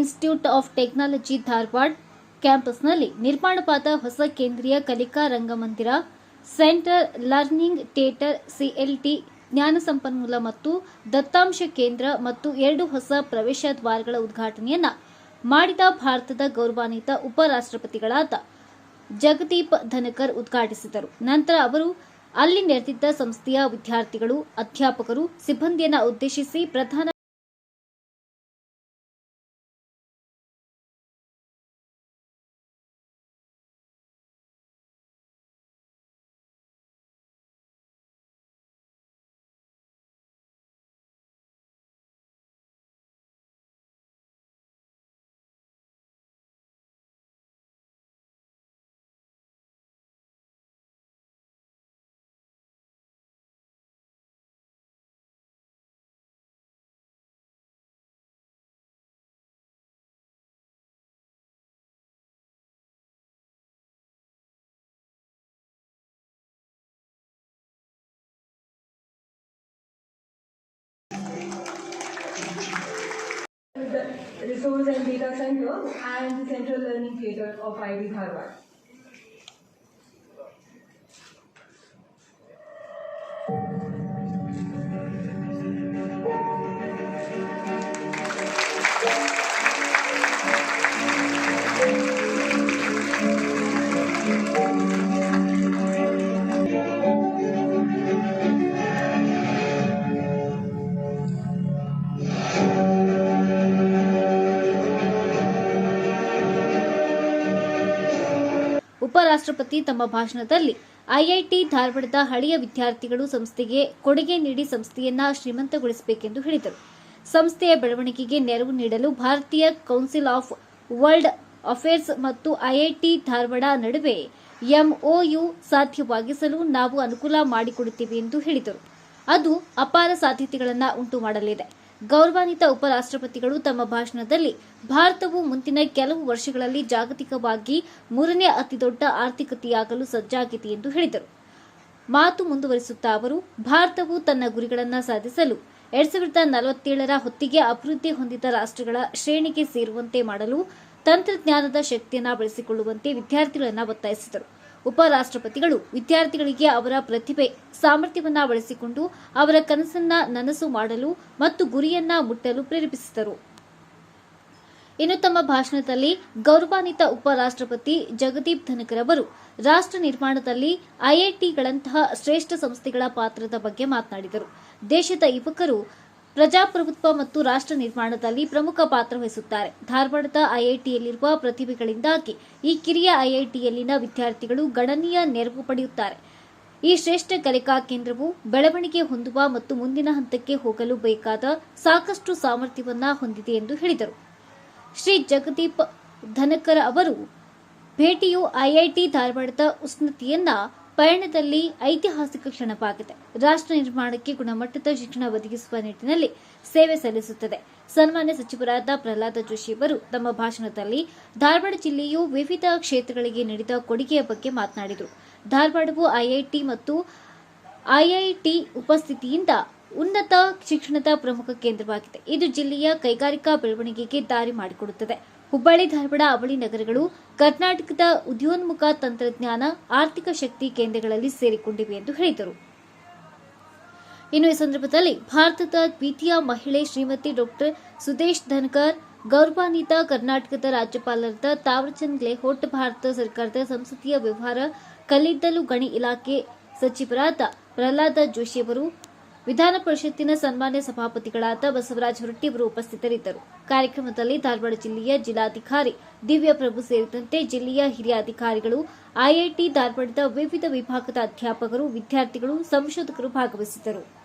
Institute of technology Dharwad ಕ್ಯಾಂಪಸ್ನಲ್ಲಿ ನಿರ್ಮಾಣವಾದ ಹೊಸ ಕೇಂದ್ರೀಯ ಕಲಿಕಾ ರಂಗಮಂದಿರ, ಸೆಂಟರ್ ಲರ್ನಿಂಗ್ ಥಿಯೇಟರ್, ಸಿಎಲ್ಟಿ, ಜ್ಞಾನ ಸಂಪನ್ಮೂಲ ಮತ್ತು ದತ್ತಾಂಶ ಕೇಂದ್ರ ಮತ್ತು ಎರಡು ಹೊಸ ಪ್ರವೇಶ ದ್ವಾರಗಳ ಉದ್ಘಾಟನೆಯನ್ನ ಮಾಡಿದ ಭಾರತದ ಗೌರವಾನ್ವಿತ ಉಪರಾಷ್ಟ್ರಪತಿಗಳಾದ ಜಗದೀಪ್ ಧನಕರ್ ಉದ್ಘಾಟಿಸಿದರು. ನಂತರ ಅವರು ಅಲ್ಲಿ ನೆರೆದಿದ್ದ ಸಂಸ್ಥೆಯ ವಿದ್ಯಾರ್ಥಿಗಳು, ಅಧ್ಯಾಪಕರು, ಸಿಬ್ಬಂದಿಯನ್ನು ಉದ್ದೇಶಿಸಿ ಪ್ರಧಾನ Resource and Data Center and the Central Learning Theatre of IB Dharwad. ಉಪರಾಷ್ಟ್ರಪತಿ ತಮ್ಮ ಭಾಷಣದಲ್ಲಿ ಐಐಟಿ ಧಾರವಾಡದ ಹಳೆಯ ವಿದ್ಯಾರ್ಥಿಗಳು ಸಂಸ್ಥೆಗೆ ಕೊಡುಗೆ ನೀಡಿ ಸಂಸ್ಥೆಯನ್ನ ಶ್ರೀಮಂತಗೊಳಿಸಬೇಕೆಂದು ಹೇಳಿದರು. ಸಂಸ್ಥೆಯ ಬೆಳವಣಿಗೆಗೆ ನೆರವು ನೀಡಲು ಭಾರತೀಯ ಕೌನ್ಸಿಲ್ ಆಫ್ ವರ್ಲ್ಡ್ ಅಫೇರ್ಸ್ ಮತ್ತು ಐಐಟಿ ಧಾರವಾಡ ನಡುವೆ ಎಂಒಯು ಸಾಧ್ಯವಾಗಿಸಲು ನಾವು ಅನುಕೂಲ ಮಾಡಿಕೊಡುತ್ತೇವೆ ಎಂದು ಹೇಳಿದರು. ಅದು ಅಪಾರ ಸಾಧ್ಯತೆಗಳನ್ನು ಉಂಟು ಮಾಡಲಿದೆ ಗೌರವಾನ್ವಿತ ಉಪರಾಷ್ಟ್ರಪತಿಗಳು ತಮ್ಮ ಭಾಷಣದಲ್ಲಿ ಭಾರತವು ಮುಂದಿನ ಕೆಲವು ವರ್ಷಗಳಲ್ಲಿ ಜಾಗತಿಕವಾಗಿ ಮೂರನೇ ಅತಿದೊಡ್ಡ ಆರ್ಥಿಕತೆಯಾಗಲು ಸಜ್ಜಾಗಿದೆ ಎಂದು ಹೇಳಿದರು. ಮಾತು ಮುಂದುವರಿಸುತ್ತಾ ಅವರು, ಭಾರತವು ತನ್ನ ಗುರಿಗಳನ್ನು ಸಾಧಿಸಲು ಎರಡ್ ಸಾವಿರದ ನಲವತ್ತೇಳರ ಹೊತ್ತಿಗೆ ಅಭಿವೃದ್ಧಿ ಹೊಂದಿದ ರಾಷ್ಟ್ರಗಳ ಶ್ರೇಣಿಗೆ ಸೇರುವಂತೆ ಮಾಡಲು ತಂತ್ರಜ್ಞಾನದ ಶಕ್ತಿಯನ್ನು ಬಳಸಿಕೊಳ್ಳುವಂತೆ ವಿದ್ಯಾರ್ಥಿಗಳನ್ನು ಒತ್ತಾಯಿಸಿದರು. ಉಪರಾಷ್ಟ್ರಪತಿಗಳು ವಿದ್ಯಾರ್ಥಿಗಳಿಗೆ ಅವರ ಪ್ರತಿಭೆ, ಸಾಮರ್ಥ್ಯವನ್ನ ಬಳಸಿಕೊಂಡು ಅವರ ಕನಸನ್ನ ನನಸು ಮಾಡಲು ಮತ್ತು ಗುರಿಯನ್ನ ಮುಟ್ಟಲು ಪ್ರೇರೇಪಿಸಿದರು. ಇನ್ನು ತಮ್ಮ ಭಾಷಣದಲ್ಲಿ ಗೌರವಾನ್ವಿತ ಉಪರಾಷ್ಟ್ರಪತಿ ಜಗದೀಪ್ ಧನಕರ್ ಅವರು ರಾಷ್ಟ್ರ ನಿರ್ಮಾಣದಲ್ಲಿ ಐಐಟಿಗಳಂತಹ ಶ್ರೇಷ್ಠ ಸಂಸ್ಥೆಗಳ ಪಾತ್ರದ ಬಗ್ಗೆ ಮಾತನಾಡಿದರು. ದೇಶದ ಯುವಕರು ಪ್ರಜಾಪ್ರಭುತ್ವ ಮತ್ತು ರಾಷ್ಟ್ರ ನಿರ್ಮಾಣದಲ್ಲಿ ಪ್ರಮುಖ ಪಾತ್ರ ವಹಿಸುತ್ತಾರೆ. ಧಾರವಾಡದ ಐಐಟಿಯಲ್ಲಿರುವ ಪ್ರತಿಭೆಗಳಿಂದಾಗಿ ಈ ಕಿರಿಯ ಐಐಟಿಯಲ್ಲಿನ ವಿದ್ಯಾರ್ಥಿಗಳು ಗಣನೀಯ ನೆರವು ಪಡೆಯುತ್ತಾರೆ. ಈ ಶ್ರೇಷ್ಠ ಕಲಿಕಾ ಕೇಂದ್ರವು ಬೆಳವಣಿಗೆ ಹೊಂದುವ ಮತ್ತು ಮುಂದಿನ ಹಂತಕ್ಕೆ ಹೋಗಲು ಬೇಕಾದ ಸಾಕಷ್ಟು ಸಾಮರ್ಥ್ಯವನ್ನ ಹೊಂದಿದೆ ಎಂದು ಹೇಳಿದರು. ಶ್ರೀ ಜಗದೀಪ್ ಧನಕರ್ ಅವರು ಭೇಟಿಯು ಐಐಟಿ ಧಾರವಾಡದ ಉನ್ನತಿಯನ್ನ ಪಯಣದಲ್ಲಿ ಐತಿಹಾಸಿಕ ಕ್ಷಣವಾಗಿದೆ. ರಾಷ್ಟ್ರ ನಿರ್ಮಾಣಕ್ಕೆ ಗುಣಮಟ್ಟದ ಶಿಕ್ಷಣ ಒದಗಿಸುವ ನಿಟ್ಟಿನಲ್ಲಿ ಸೇವೆ ಸಲ್ಲಿಸುತ್ತದೆ. ಸನ್ಮಾನ್ಯ ಸಚಿವರಾದ ಪ್ರಹ್ಲಾದ ಜೋಶಿ ಅವರು ತಮ್ಮ ಭಾಷಣದಲ್ಲಿ ಧಾರವಾಡ ಜಿಲ್ಲೆಯು ವಿವಿಧ ಕ್ಷೇತ್ರಗಳಿಗೆ ನೀಡಿದ ಕೊಡುಗೆಯ ಬಗ್ಗೆ ಮಾತನಾಡಿದರು. ಧಾರವಾಡವು ಐಐಟಿ ಮತ್ತು ಐಐಟಿ ಉಪಸ್ಥಿತಿಯಿಂದ ಉನ್ನತ ಶಿಕ್ಷಣದ ಪ್ರಮುಖ ಕೇಂದ್ರವಾಗಿದೆ. ಇದು ಜಿಲ್ಲೆಯ ಕೈಗಾರಿಕಾ ಬೆಳವಣಿಗೆಗೆ ದಾರಿ ಮಾಡಿಕೊಡುತ್ತದೆ. ಹುಬ್ಬಳ್ಳಿ, ಧಾರವಾಡ, ಅವಳಿ ನಗರಗಳು ಕರ್ನಾಟಕದ ಉದ್ಯೋನ್ಮುಖ ತಂತ್ರಜ್ಞಾನ, ಆರ್ಥಿಕ ಶಕ್ತಿ ಕೇಂದ್ರಗಳಲ್ಲಿ ಸೇರಿಕೊಂಡಿವೆ ಎಂದು ಹೇಳಿದರು. ಇನ್ನು ಈ ಸಂದರ್ಭದಲ್ಲಿ ಭಾರತದ ದ್ವಿತೀಯ ಮಹಿಳೆ ಶ್ರೀಮತಿ ಡಾಕ್ಟರ್ ಸುದೇಶ್ ಧನ್ಕರ್, ಗೌರವಾನ್ವಿತ ಕರ್ನಾಟಕದ ರಾಜ್ಯಪಾಲರಾದ ತಾವರ್ಚಂದ್ ಗೆಹ್ಲೋಟ್ ಭಾರತ ಸರ್ಕಾರದ ಸಂಸದೀಯ ವ್ಯವಹಾರ ಕಲ್ಲಿದ್ದಲು ಗಣಿ ಇಲಾಖೆ ಸಚಿವರಾದ ಪ್ರಹ್ಲಾದ ಜೋಶಿ ಅವರು ವಿಧಾನ ಪರಿಷತ್ತಿನ ಸನ್ಮಾನ್ಯ ಸಭಾಪತಿಗಳಾದ ಬಸವರಾಜ ಹೊರಟ್ಟಿ ಅವರು ಉಪಸ್ಥಿತರಿದ್ದರು. ಕಾರ್ಯಕ್ರಮದಲ್ಲಿ ಧಾರವಾಡ ಜಿಲ್ಲೆಯ ಜಿಲ್ಲಾಧಿಕಾರಿ ದಿವ್ಯ ಪ್ರಭು ಸೇರಿದಂತೆ ಜಿಲ್ಲೆಯ ಹಿರಿಯ ಅಧಿಕಾರಿಗಳು, ಐಐಟಿ ಧಾರವಾಡದ ವಿವಿಧ ವಿಭಾಗದ ಅಧ್ಯಾಪಕರು, ವಿದ್ಯಾರ್ಥಿಗಳು, ಸಂಶೋಧಕರು ಭಾಗವಹಿಸಿದ್ದರು.